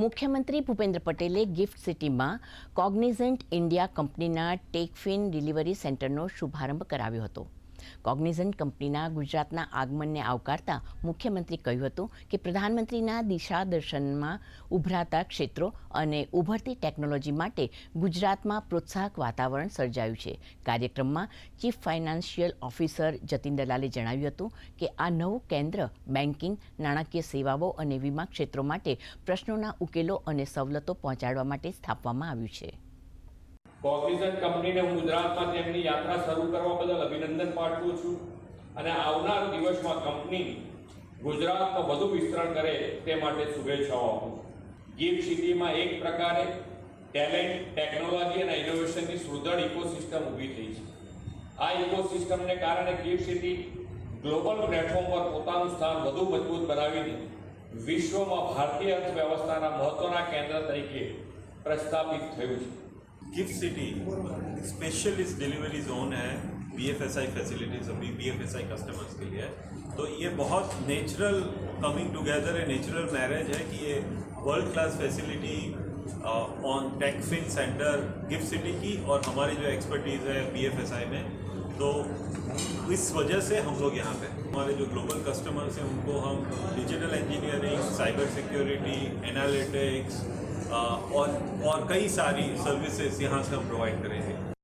મુખ્યમંત્રી ભૂપેન્દ્ર પટેલે ગિફ્ટ સિટીમાં કોગ્નિઝન્ટ ઇન્ડિયા કંપનીના ટેકફિન ડિલિવરી સેન્ટરનો શુભારંભ કરાવ્યો હતો. કોગ્નિઝન્ટ કંપનીના ગુજરાતના આગમનને આવકારતા મુખ્યમંત્રી કહ્યું હતું કે પ્રધાનમંત્રીના દિશાદર્શનમાં ઉભરાતા ક્ષેત્રો અને ઉભરતી ટેકનોલોજી માટે ગુજરાતમાં પ્રોત્સાહક વાતાવરણ સર્જાયું છે. કાર્યક્રમમાં ચીફ ફાઇનાન્શિયલ ઓફિસર જતીન દલાલે જણાવ્યું હતું કે આ નવું કેન્દ્ર બેન્કિંગ, નાણાકીય સેવાઓ અને વીમા ક્ષેત્રો માટે પ્રશ્નોના ઉકેલો અને સવલતો પહોંચાડવા માટે સ્થાપવામાં આવ્યું છે. કોગ્નિઝન્ટ કંપનીને હું ગુજરાતમાં તેમની યાત્રા શરૂ કરવા બદલ અભિનંદન પાઠવું છું અને આવનાર દિવસમાં કંપની ગુજરાતમાં વધુ વિસ્તરણ કરે તે માટે શુભેચ્છાઓ આપું છું. ગિફ્ટ સિટીમાં એક પ્રકારે ટેલેન્ટ, ટેકનોલોજી અને ઇનોવેશનની સુદૃઢ ઇકોસિસ્ટમ ઊભી થઈ છે. આ ઇકોસિસ્ટમને કારણે ગિફ્ટ સિટી ગ્લોબલ પ્લેટફોર્મ પર પોતાનું સ્થાન વધુ મજબૂત બનાવીને વિશ્વમાં ભારતીય અર્થવ્યવસ્થાના મહત્વના કેન્દ્ર તરીકે પ્રસ્થાપિત થયું છે. GIFT City specialist delivery zone है बीएफएसआई फैसिलिटीज़ अभी बीएफएसआई कस्टमर्स के लिए। तो ये बहुत नेचुरल कमिंग टुगेदर है नेचुरल मैरिज है कि ये world class facility on techfin centre GIFT City की और हमारी जो एक्सपर्टीज़ है बीएफएसआई में। तो इस वजह से हम लोग यहाँ पे, हमारे जो ग्लोबल कस्टमर्स हैं, उनको हम digital engineering cyber security analytics और और कई सारी सर्विसेज यहाँ से हम प्रोवाइड करेंगे